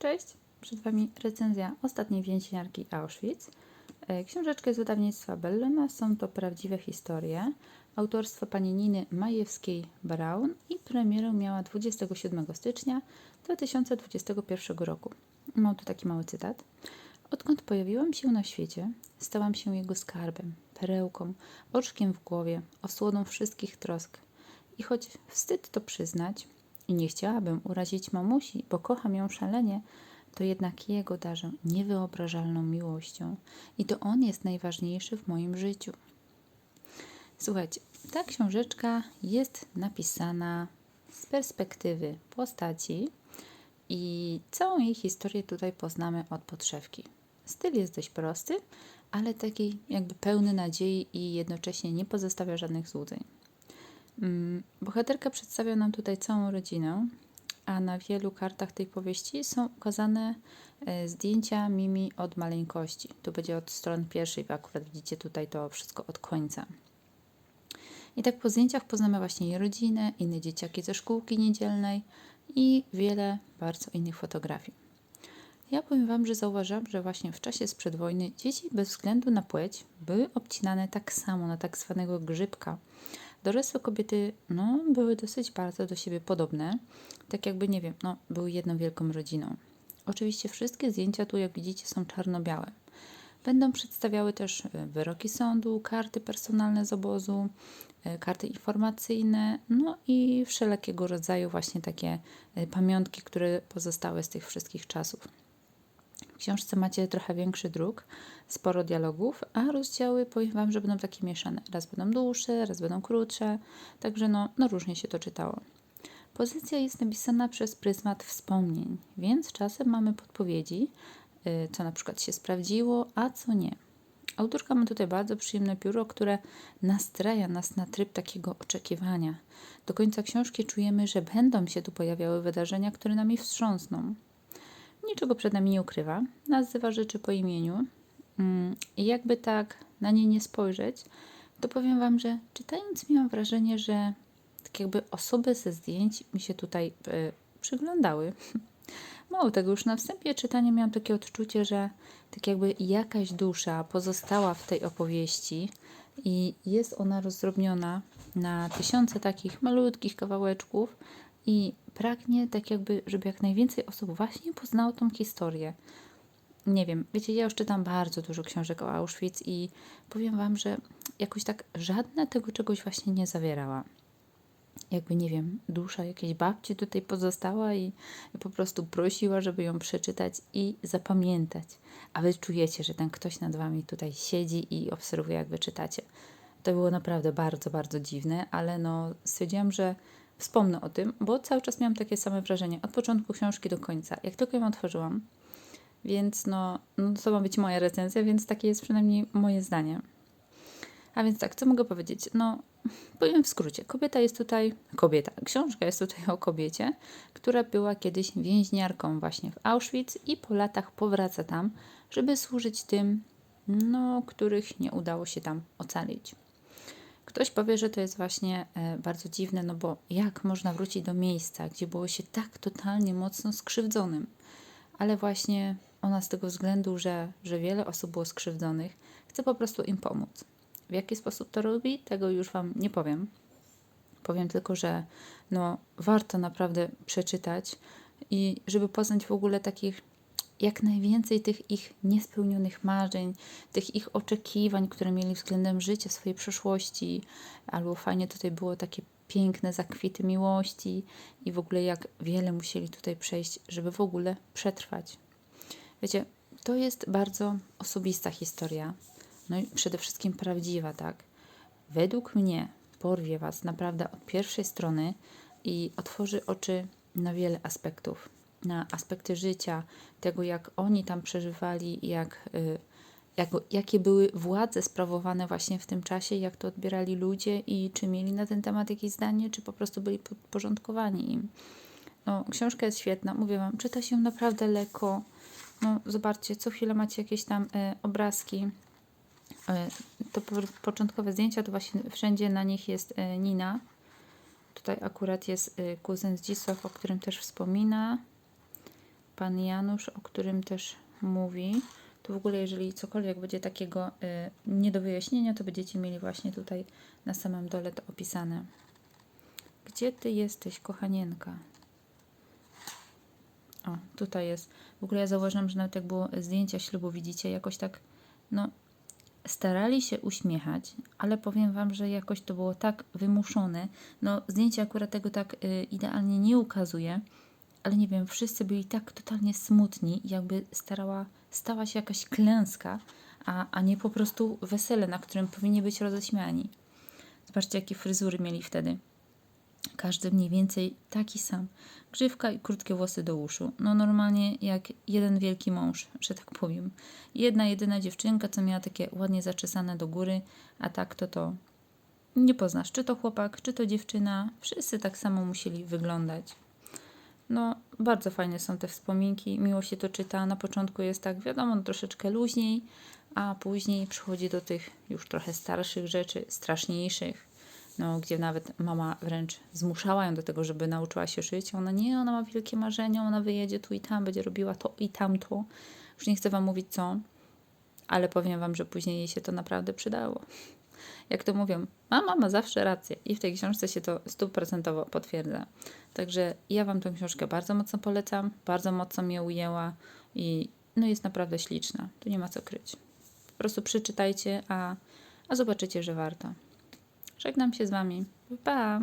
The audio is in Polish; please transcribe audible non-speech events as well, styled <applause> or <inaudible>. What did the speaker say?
Cześć, przed Wami recenzja ostatniej więźniarki Auschwitz. E, Książeczka z wydawnictwa Bellona, są to prawdziwe historie. Autorstwo pani Niny Majewskiej-Braun i premierę miała 27 stycznia 2021 roku. Mam tu taki mały cytat. Odkąd pojawiłam się na świecie, stałam się jego skarbem, perełką, oczkiem w głowie, osłoną wszystkich trosk. I choć wstyd to przyznać, i nie chciałabym urazić mamusi, bo kocham ją szalenie, to jednak jego darzę niewyobrażalną miłością i to on jest najważniejszy w moim życiu. Słuchajcie, ta książeczka jest napisana z perspektywy postaci i całą jej historię tutaj poznamy od podszewki. Styl jest dość prosty, ale taki jakby pełny nadziei i jednocześnie nie pozostawia żadnych złudzeń. Mm, Bohaterka przedstawia nam tutaj całą rodzinę, a na wielu kartach tej powieści są ukazane e, zdjęcia Mimi od maleńkości. Tu będzie od strony pierwszej, bo akurat widzicie tutaj to wszystko od końca. I tak po zdjęciach poznamy właśnie jej rodzinę, inne dzieciaki ze szkółki niedzielnej i wiele bardzo innych fotografii. Ja powiem Wam, że zauważyłam, że właśnie w czasie sprzed wojny dzieci bez względu na płeć były obcinane tak samo na tak zwanego grzybka. Dorosłe kobiety no, były dosyć bardzo do siebie podobne, tak jakby, nie wiem, no, były jedną wielką rodziną. Oczywiście wszystkie zdjęcia tu, jak widzicie, są czarno-białe. Będą przedstawiały też e, wyroki sądu, karty personalne z obozu, e, karty informacyjne, no i wszelkiego rodzaju właśnie takie e, pamiątki, które pozostały z tych wszystkich czasów. Książce macie trochę większy druk, sporo dialogów, a rozdziały powiem Wam, że będą takie mieszane. Raz będą dłuższe, raz będą krótsze, także no, no różnie się to czytało. Pozycja jest napisana przez pryzmat wspomnień, więc czasem mamy podpowiedzi, y, co na przykład się sprawdziło, a co nie. Autorka ma tutaj bardzo przyjemne pióro, które nastraja nas na tryb takiego oczekiwania. Do końca książki czujemy, że będą się tu pojawiały wydarzenia, które nami wstrząsną. Niczego przed nami nie ukrywa, nazywa rzeczy po imieniu. Mm, I jakby tak na nie nie spojrzeć, to powiem Wam, że czytając miałam wrażenie, że tak jakby osoby ze zdjęć mi się tutaj y, przyglądały. <laughs> Mało tego, już na wstępie czytania miałam takie odczucie, że tak jakby jakaś dusza pozostała w tej opowieści i jest ona rozdrobniona na tysiące takich malutkich kawałeczków i pragnie tak jakby, żeby jak najwięcej osób właśnie poznało tą historię. Nie wiem, wiecie, ja już czytam bardzo dużo książek o Auschwitz i powiem Wam, że jakoś tak żadna tego czegoś właśnie nie zawierała jakby nie wiem, dusza jakiejś babci tutaj pozostała i, i, po prostu prosiła, żeby ją przeczytać i zapamiętać. A wy czujecie, że ten ktoś nad wami tutaj siedzi i obserwuje, jak wy czytacie. To było naprawdę bardzo, bardzo dziwne, ale no stwierdziłam, że wspomnę o tym, bo cały czas miałam takie same wrażenie od początku książki do końca. Jak tylko ją otworzyłam, więc no, no to ma być moja recenzja, więc takie jest przynajmniej moje zdanie. A więc tak, co mogę powiedzieć? No, powiem w skrócie. Kobieta jest tutaj, kobieta, książka jest tutaj o kobiecie, która była kiedyś więźniarką właśnie w Auschwitz i po latach powraca tam, żeby służyć tym, no, których nie udało się tam ocalić. Ktoś powie, że to jest właśnie e, bardzo dziwne, no bo jak można wrócić do miejsca, gdzie było się tak totalnie mocno skrzywdzonym? Ale właśnie ona z tego względu, że, że wiele osób było skrzywdzonych, chce po prostu im pomóc. W jaki sposób to robi, tego już Wam nie powiem. Powiem tylko, że no, warto naprawdę przeczytać i żeby poznać w ogóle takich jak najwięcej tych ich niespełnionych marzeń, tych ich oczekiwań, które mieli względem życia, swojej przeszłości, albo fajnie tutaj było takie piękne zakwity miłości i w ogóle jak wiele musieli tutaj przejść, żeby w ogóle przetrwać. Wiecie, to jest bardzo osobista historia, no i przede wszystkim prawdziwa, tak? Według mnie porwie Was naprawdę od pierwszej strony i otworzy oczy na wiele aspektów. Na aspekty życia, tego jak oni tam przeżywali, jak, y, jak, jakie były władze sprawowane właśnie w tym czasie, jak to odbierali ludzie i czy mieli na ten temat jakieś zdanie, czy po prostu byli podporządkowani im. No, książka jest świetna, mówię Wam, czyta się naprawdę lekko. No, zobaczcie, co chwilę macie jakieś tam y, obrazki, E, to początkowe zdjęcia, to właśnie wszędzie na nich jest e, Nina. Tutaj akurat jest e, kuzyn Zdzisław, o którym też wspomina. Pan Janusz, o którym też mówi. To w ogóle, jeżeli cokolwiek będzie takiego y, nie do wyjaśnienia, to będziecie mieli właśnie tutaj na samym dole to opisane. Gdzie ty jesteś, kochanienka? O, tutaj jest. W ogóle ja zauważyłam, że nawet jak było zdjęcia ślubu, widzicie, jakoś tak, no, starali się uśmiechać, ale powiem Wam, że jakoś to było tak wymuszone. No, zdjęcie akurat tego tak y, idealnie nie ukazuje, ale nie wiem, wszyscy byli tak totalnie smutni, jakby starała, stała się jakaś klęska, a, a nie po prostu wesele, na którym powinni być roześmiani. Zobaczcie, jakie fryzury mieli wtedy. Każdy mniej więcej taki sam. Grzywka i krótkie włosy do uszu. No normalnie jak jeden wielki mąż, że tak powiem. Jedna, jedyna dziewczynka, co miała takie ładnie zaczesane do góry, a tak to to nie poznasz, czy to chłopak, czy to dziewczyna. Wszyscy tak samo musieli wyglądać. No, bardzo fajne są te wspominki, miło się to czyta. Na początku jest tak, wiadomo, troszeczkę luźniej, a później przychodzi do tych już trochę starszych rzeczy, straszniejszych, no, gdzie nawet mama wręcz zmuszała ją do tego, żeby nauczyła się szyć. Ona nie, ona ma wielkie marzenia, ona wyjedzie tu i tam, będzie robiła to i tamto. Już nie chcę Wam mówić co, ale powiem Wam, że później jej się to naprawdę przydało. Jak to mówią, mama ma zawsze rację i w tej książce się to stuprocentowo potwierdza. Także ja Wam tę książkę bardzo mocno polecam, bardzo mocno mnie ujęła i no jest naprawdę śliczna. Tu nie ma co kryć. Po prostu przeczytajcie, a, a zobaczycie, że warto. Żegnam się z Wami. Pa!